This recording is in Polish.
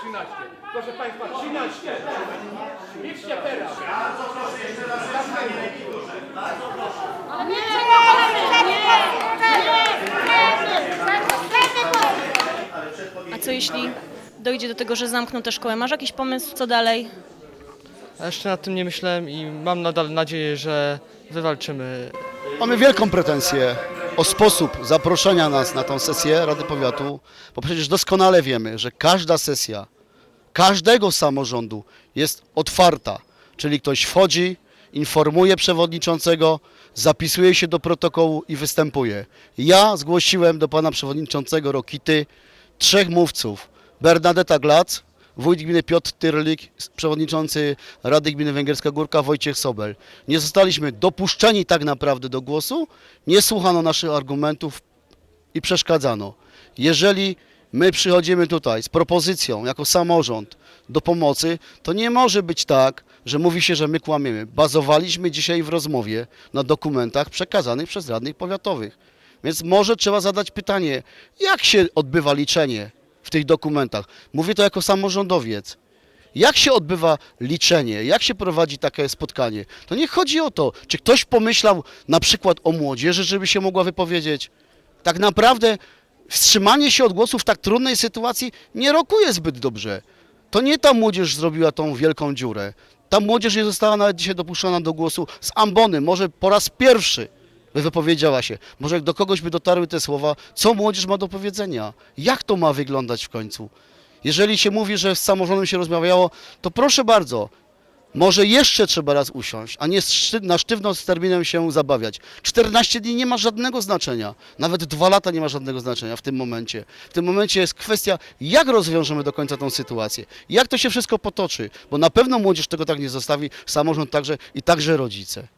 13. Proszę Państwa, 13. Liczcie teraz. Bardzo proszę jeszcze raz na ekiturze. Bardzo proszę. Nie, A co jeśli dojdzie do tego, że zamkną tę szkołę? Masz jakiś pomysł, co dalej? Jeszcze nad tym nie myślałem i mam nadal nadzieję, że wywalczymy. Mamy wielką pretensję o sposób zaproszenia nas na tą sesję Rady Powiatu, bo przecież doskonale wiemy, że każda sesja każdego samorządu jest otwarta, czyli ktoś wchodzi, informuje przewodniczącego, zapisuje się do protokołu i występuje. Ja zgłosiłem do pana przewodniczącego Rokity trzech mówców. Bernadetta Glac, wójt gminy Piotr Tyrlik, przewodniczący Rady Gminy Węgierska Górka Wojciech Sobel. Nie zostaliśmy dopuszczeni tak naprawdę do głosu, nie słuchano naszych argumentów i przeszkadzano. Jeżeli my przychodzimy tutaj z propozycją jako samorząd do pomocy, to nie może być tak, że mówi się, że my kłamiemy. Bazowaliśmy dzisiaj w rozmowie na dokumentach przekazanych przez radnych powiatowych. Więc może trzeba zadać pytanie, jak się odbywa liczenie w tych dokumentach? Mówię to jako samorządowiec. Jak się odbywa liczenie? Jak się prowadzi takie spotkanie? To nie chodzi o to, czy ktoś pomyślał na przykład o młodzieży, żeby się mogła wypowiedzieć. Tak naprawdę wstrzymanie się od głosu w tak trudnej sytuacji nie rokuje zbyt dobrze. To nie ta młodzież zrobiła tą wielką dziurę. Ta młodzież nie została nawet dzisiaj dopuszczona do głosu z ambony, może po raz pierwszy wypowiedziała się. Może do kogoś by dotarły te słowa, co młodzież ma do powiedzenia? Jak to ma wyglądać w końcu? Jeżeli się mówi, że z samorządem się rozmawiało, to proszę bardzo, może jeszcze trzeba raz usiąść, a nie na sztywno z terminem się zabawiać. 14 dni nie ma żadnego znaczenia. Nawet dwa lata nie ma żadnego znaczenia w tym momencie. W tym momencie jest kwestia, jak rozwiążemy do końca tą sytuację. Jak to się wszystko potoczy. Bo na pewno młodzież tego tak nie zostawi, samorząd także i także rodzice.